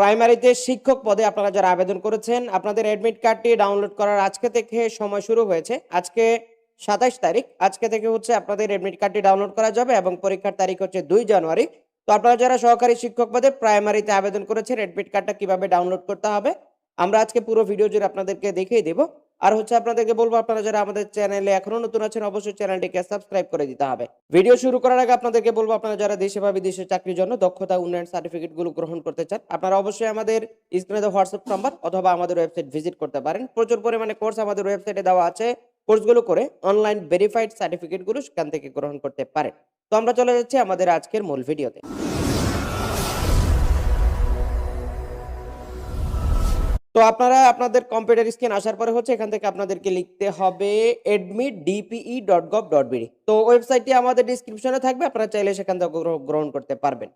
প্রাইমারিতে শিক্ষক পদে আপনারা যারা আবেদন করেছেন, আপনাদের অ্যাডমিট কার্ডটি ডাউনলোড করার আজকে থেকে সময় শুরু হয়েছে। আজকে সাতাশ তারিখ, আজকে থেকে হচ্ছে আপনাদের অ্যাডমিট কার্ডটি ডাউনলোড করা যাবে এবং পরীক্ষার তারিখ হচ্ছে দুই জানুয়ারি। তো আপনারা যারা সহকারী শিক্ষক পদে প্রাইমারিতে আবেদন করেছেন অ্যাডমিট কার্ডটা কীভাবে ডাউনলোড করতে হবে, আমরা আজকে পুরো ভিডিও জুড়ে আপনাদেরকে দেখিয়ে দেব। আর হচ্ছে আপনাদেরকে বলব আপনারা যারা আমাদের চ্যানেলে এখনও নতুন আছেন, অবশ্যই চ্যানেলটিকে সাবস্ক্রাইব করে দিতে হবে। ভিডিও শুরু করার আগে আপনাদেরকে বলব, আপনারা যারা দেশে বা বিদেশে চাকরির জন্য দক্ষতা, উন্নয়ন সার্টিফিকেটগুলো গ্রহণ করতে চান, আপনারা অবশ্যই আমাদের স্ক্রিনে হোয়াটসঅ্যাপ নাম্বার অথবা আমাদের ওয়েবসাইট ভিজিট করতে পারেন। প্রচুর পরিমাণে কোর্স আমাদের ওয়েবসাইটে দেওয়া আছে, কোর্সগুলো করে অনলাইন ভেরিফাইড সার্টিফিকেটগুলো সেখান থেকে গ্রহণ করতে পারেন। তো আমরা চলে যাচ্ছি আমাদের আজকের মূল ভিডিওতে। তো আপনারা আপনাদের কম্পিউটার স্ক্রিন আসার পরে হচ্ছে এখান থেকে আপনাদেরকে লিখতে হবে admit DPE dot gov dot BD তো ওয়েবসাইটটি আমাদের ডিসক্রিপশনে থাকবে, আপনারা চাইলে সেখান থেকে গ্রহ- গ্রহণ করতে পারবেন।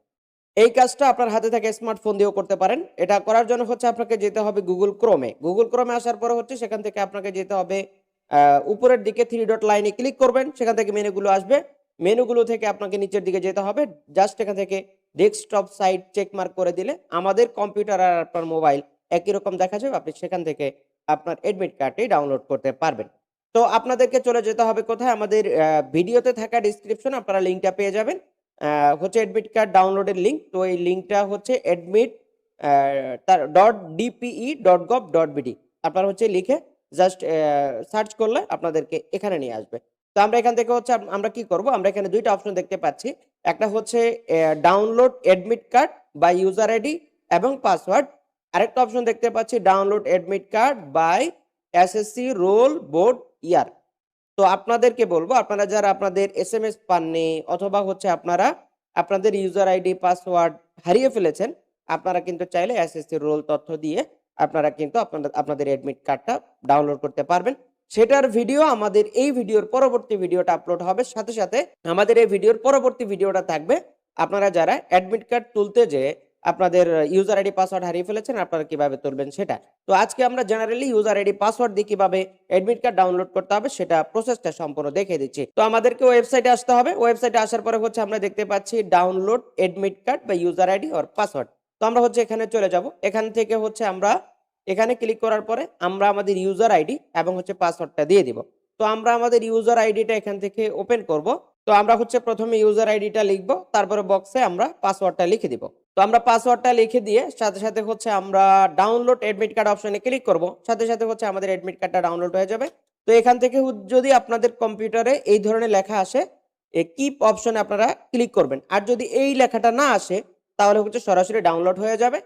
এই কাজটা আপনার হাতে থেকে স্মার্টফোন দিয়েও করতে পারেন। এটা করার জন্য হচ্ছে আপনাকে যেতে হবে গুগল ক্রোমে গুগল ক্রোমে আসার পরে হচ্ছে সেখান থেকে আপনাকে যেতে হবে উপরের দিকে থ্রি ডট লাইনে ক্লিক করবেন। সেখান থেকে মেনুগুলো আসবে। মেনুগুলো থেকে আপনাকে নিচের দিকে যেতে হবে। জাস্ট এখান থেকে ডেস্কটপ সাইট চেক মার্ক করে দিলে আমাদের কম্পিউটার আর আপনার মোবাইল একই রকম দেখা যাবে, আপনি সেখান থেকে আপনার এডমিট কার্ডটি ডাউনলোড করতে পারবেন। তো আপনাদেরকে চলে যেতে হবে কোথায়? আমাদের ভিডিওতে থাকা ডিসক্রিপশন আপনারা লিঙ্কটা পেয়ে যাবেন। হচ্ছে এডমিট কার্ড ডাউনলোডের লিঙ্ক তো এই লিঙ্কটা হচ্ছে এডমিট তার dot DPE dot gov dot BD আপনারা হচ্ছে লিখে জাস্ট সার্চ করলে আপনাদেরকে এখানে নিয়ে আসবে। তো আমরা এখান থেকে হচ্ছে, আমরা কি করব? আমরা এখানে দুইটা অপশন দেখতে পাচ্ছি। একটা হচ্ছে ডাউনলোড এডমিট কার্ড বা ইউজার আইডি এবং পাসওয়ার্ড আরেকটা অপশন দেখতে পাচ্ছি download admit card by SSC roll board year তো আপনাদেরকে বলব, আপনারা যারা আপনাদের এস এম এস পাননি অথবা হচ্ছে আপনারা আপনাদের ইউজার আইডি পাসওয়ার্ড হারিয়ে ফেলেছেন, আপনারা কিন্তু চাইলে এসএসসি রোল তথ্য দিয়ে আপনারা কিন্তু আপনাদের আপনাদের এডমিট কার্ডটা ডাউনলোড করতে পারবেন। সেটার ভিডিও আমাদের এই ভিডিওর পরবর্তী ভিডিওটা আপলোড হবে। সাথে সাথে আমাদের এই ভিডিওর পরবর্তী ভিডিওটা থাকবে। আপনারা যারা অ্যাডমিট কার্ড তুলতে যে আপনাদের ইউজার আইডি পাসওয়ার্ড হারিয়ে ফেলেছেন, আপনারা কীভাবে তুলবেন সেটা? তো আজকে আমরা জেনারেলি ইউজার আইডি পাসওয়ার্ড দিয়ে কীভাবে অ্যাডমিট কার্ড ডাউনলোড করতে হবে সেটা প্রসেসটা সম্পূর্ণ দেখিয়ে দিচ্ছি। তো আমাদেরকে ওয়েবসাইটে আসতে হবে। ওয়েবসাইটে আসার পরে হচ্ছে আমরা দেখতে পাচ্ছি ডাউনলোড অ্যাডমিট কার্ড বা ইউজার আইডি আর পাসওয়ার্ড তো আমরা হচ্ছে এখানে চলে যাব। এখান থেকে হচ্ছে আমরা এখানে ক্লিক করার পরে আমরা আমাদের ইউজার আইডি এবং হচ্ছে পাসওয়ার্ডটা দিয়ে দিব। তো আমরা আমাদের ইউজার আইডিটা এখান থেকে ওপেন করব। তো আমরা হচ্ছে প্রথমে ইউজার আইডিটা লিখব। তারপরে বক্সে আমরা পাসওয়ার্ডটা লিখে দিব। তো আমরা পাসওয়ার্ডটা লিখে দিয়ে সাথে সাথে হচ্ছে আমরা ডাউনলোড অ্যাডমিট কার্ড অপশনে ক্লিক করব। সাথে সাথে হচ্ছে আমাদের অ্যাডমিট কার্ডটা ডাউনলোড হয়ে যাবে। তো এখান থেকে যদি আপনাদের কম্পিউটারে এই ধরনের লেখা আসে কিপ অপশনে আপনারা ক্লিক করবেন। আর যদি এই লেখাটা না আসে, তাহলে হচ্ছে সরাসরি ডাউনলোড হয়ে যাবে।